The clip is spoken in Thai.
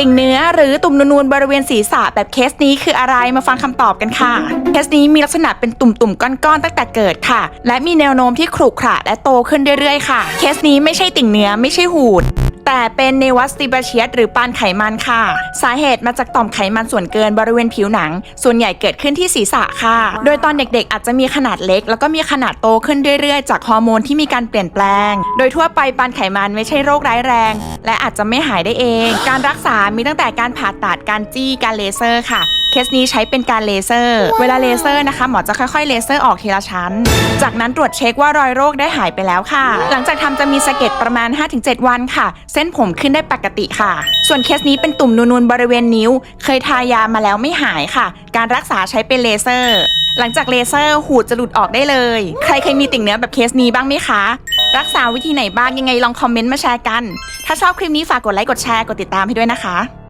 ติ่งเนื้อหรือตุ่มนูนๆบริเวณศีรษะแบบเคสนี้คืออะไรมาฟังคำตอบกันค่ะ เคสนี้มีลักษณะเป็นตุ่มๆก้อนๆตั้งแต่เกิดค่ะ และมีแนวโน้มที่ขรุขระและโตขึ้นเรื่อยๆค่ะ เคสนี้ไม่ใช่ติ่งเนื้อไม่ใช่หูด แต่เป็นเนวัสติบาเชียสหรือปานไขมันค่ะ สาเหตุมาจากต่อมไขมันส่วนเกินบริเวณผิวหนัง ส่วนใหญ่เกิดขึ้นที่ศีรษะค่ะ โดยตอนเด็กๆ อาจจะมีขนาดเล็ก แล้วก็มีขนาดโตขึ้นเรื่อยๆ จากฮอร์โมนที่มีการเปลี่ยนแปลง โดยทั่วไปปานไขมันไม่ใช่โรคร้ายแรง และอาจจะไม่หายได้เอง การรักษามีตั้งแต่การผ่าตัดการจี้การเลเซอร์ค่ะเคสนี้ใช้เป็นการเลเซอร์ เวลาเลเซอร์นะคะหมอจะค่อยๆเลเซอร์ออกทีละชั้น จากนั้นตรวจเช็คว่ารอยโรคได้หายไปแล้วค่ะ หลังจากทำจะมีสะเก็ดประมาณ 5-7 วันค่ะ เส้นผมขึ้นได้ปกติค่ะ ส่วนเคสนี้เป็นตุ่มนูนๆบริเวณนิ้ว เคยทายามาแล้วไม่หายค่ะ การรักษาใช้เป็นเลเซอร์ หลังจากเลเซอร์หูดจะหลุดออกได้เลย ใครเคยมีติ่งเนื้อแบบเคสนี้บ้างไหมคะรักษาวิธีไหนบ้างยังไงลองคอมเมนต์มาแชร์กัน ถ้าชอบคลิปนี้ฝากกดไลค์กดแชร์กดติดตามให้ด้วยนะคะ